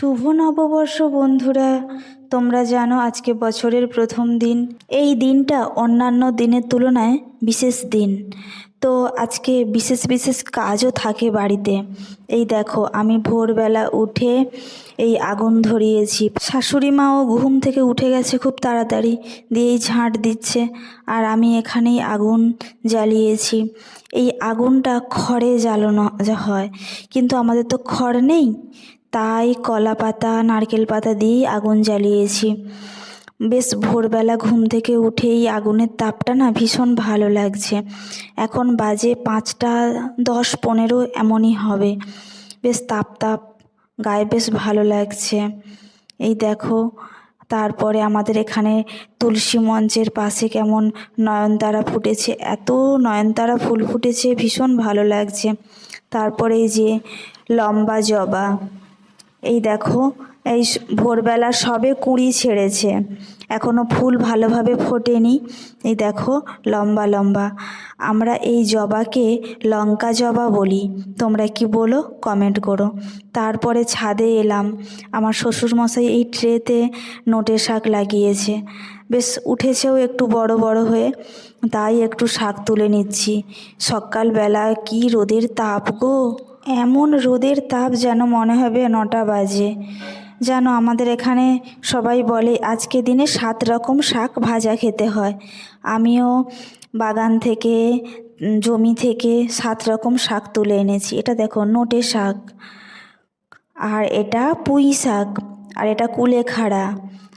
শুভ নববর্ষ, বন্ধুরা। তোমরা জানো আজকে বছরের প্রথম দিন। এই দিনটা অন্যান্য দিনের তুলনায় বিশেষ দিন। তো আজকে বিশেষ বিশেষ কাজও থাকে বাড়িতে। এই দেখো, আমি ভোরবেলা উঠে এই আগুন ধরিয়েছি। শাশুড়ি মাও ঘুম থেকে উঠে গেছে খুব তাড়াতাড়ি, দিয়েই ঝাঁট দিচ্ছে। আর আমি এখানেই আগুন জ্বালিয়েছি। এই আগুনটা খড়ে জ্বালানো হয়। কিন্তু আমাদের তো খড় নেই। তাই কলা পাতা, নারকেল পাতা দিয়েই আগুন জ্বালিয়েছি। বেশ ভোরবেলা ঘুম থেকে উঠেই আগুনের তাপটা না ভীষণ ভালো লাগছে। এখন বাজে পাঁচটা দশ পনেরো এমনই হবে। বেশ তাপ তাপ, গায়ে বেশ ভালো লাগছে। এই দেখো, তারপরে আমাদের এখানে তুলসী মঞ্চের পাশে কেমন নয়নতারা ফুটেছে। এত নয়নতারা ফুল ফুটেছে, ভীষণ ভালো লাগছে। তারপরে যে লম্বা জবা। এই দেখো, এই ভোরবেলা সবে কুঁড়ি ছেড়েছে। এখনও ফুল ভালোভাবে ফোটেনি। এই দেখো, লম্বা লম্বা। আমরা এই জবাকে লঙ্কা জবা বলি। তোমরা কি বলো? কমেন্ট করো। তারপরে ছাদে এলাম। আমার শ্বশুরমশাই এই ট্রেতে নোটে শাক লাগিয়েছে। বেশ, উঠেছেও একটু বড় বড় হয়ে। তাই একটু শাক তুলে নিচ্ছি। সকালবেলা কি রোদের তাপ গো! এমন রোদের তাপ যেন মনে হবে নটা বাজে। যেন আমাদের এখানে সবাই বলে, আজকে দিনে সাত রকম শাক ভাজা খেতে হয়। আমিও বাগান থেকে জমি থেকে সাত রকম শাক তুলে এনেছি। এটা দেখো, নোটে শাক। আর এটা পুঁই শাক, আর এটা কুলেখাড়া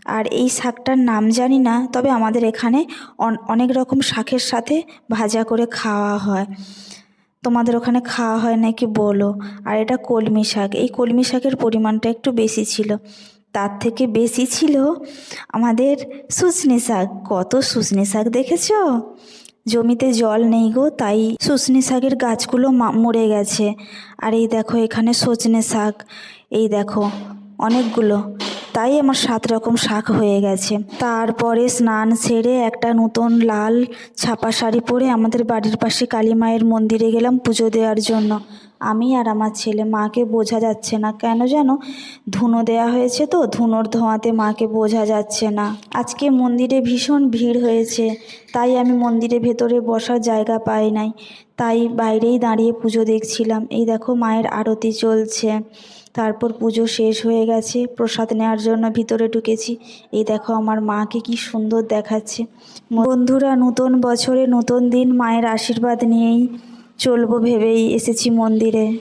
আর এই শাকটার নাম জানি না, তবে আমাদের এখানে অন- অনেক রকম শাকের সাথে ভাজা করে খাওয়া হয়। তোমাদের ওখানে খাওয়া হয় নাকি বলো? আর এটা কলমি শাক। এই কলমি শাকের পরিমাণটা একটু বেশি ছিল। তার থেকে বেশি ছিল আমাদের শুশনি শাক। কত শুশনি শাক দেখেছ? জমিতে জল নেই গো, তাই শুশনি শাকের গাছগুলো মরে গেছে। আর এই দেখো এখানে সজনে শাক। এই দেখো, অনেকগুলো। তাই আমার সাত রকম শাক হয়ে গেছে। তারপরে স্নান সেরে একটা নতুন লাল ছাপা শাড়ি পরে আমাদের বাড়ির পাশে কালী মায়ের মন্দিরে গেলাম পুজো দেওয়ার জন্য। আমি আর আমার ছেলে মাকে বোঝা যাচ্ছে না। কেন যেন ধুনো দেওয়া হয়েছে তো, ধুনোর ধোঁয়াতে মাকে বোঝা যাচ্ছে না। আজকে মন্দিরে ভীষণ ভিড় হয়েছে, তাই আমি মন্দিরের ভেতরে বসার জায়গা পাই নাই। তাই বাইরেই দাঁড়িয়ে পুজো দেখছিলাম। এই দেখো, মায়ের আরতি চলছে। তারপর পুজো শেষ হয়ে গেছে, প্রসাদ নেওয়ার জন্য ভিতরে ঢুকেছি। এই দেখো, আমার মাকে কি সুন্দর দেখাচ্ছে। বন্ধুরা, নতুন বছরে নতুন দিন, মায়ের আশীর্বাদ নিয়েই চলবো ভেবেই এসেছি মন্দিরে।